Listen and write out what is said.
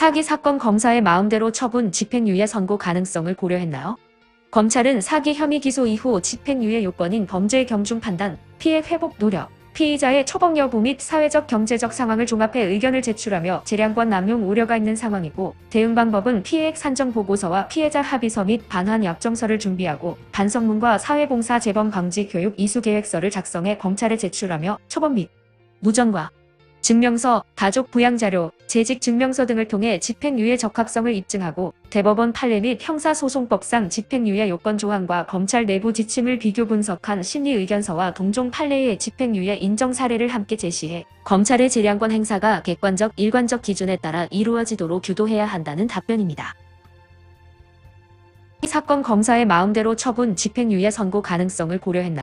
사기 사건 검사의 마음대로 처분 집행유예 선고 가능성을 고려했나요? 검찰은 사기 혐의 기소 이후 집행유예 요건인 범죄 경중 판단, 피해 회복 노력, 피의자의 처벌 여부 및 사회적 경제적 상황을 종합해 의견을 제출하며 재량권 남용 우려가 있는 상황이고 대응 방법은 피해액 산정 보고서와 피해자 합의서 및 반환 약정서를 준비하고 반성문과 사회봉사 재범 방지 교육 이수 계획서를 작성해 검찰에 제출하며 처벌 및 무전과 증명서, 가족 부양 자료, 재직 증명서 등을 통해 집행유예 적합성을 입증하고 대법원 판례 및 형사소송법상 집행유예 요건 조항과 검찰 내부 지침을 비교 분석한 심리 의견서와 동종 판례의 집행유예 인정 사례를 함께 제시해 검찰의 재량권 행사가 객관적, 일관적 기준에 따라 이루어지도록 유도해야 한다는 답변입니다. 이 사건 검사의 마음대로 처분 집행유예 선고 가능성을 고려했나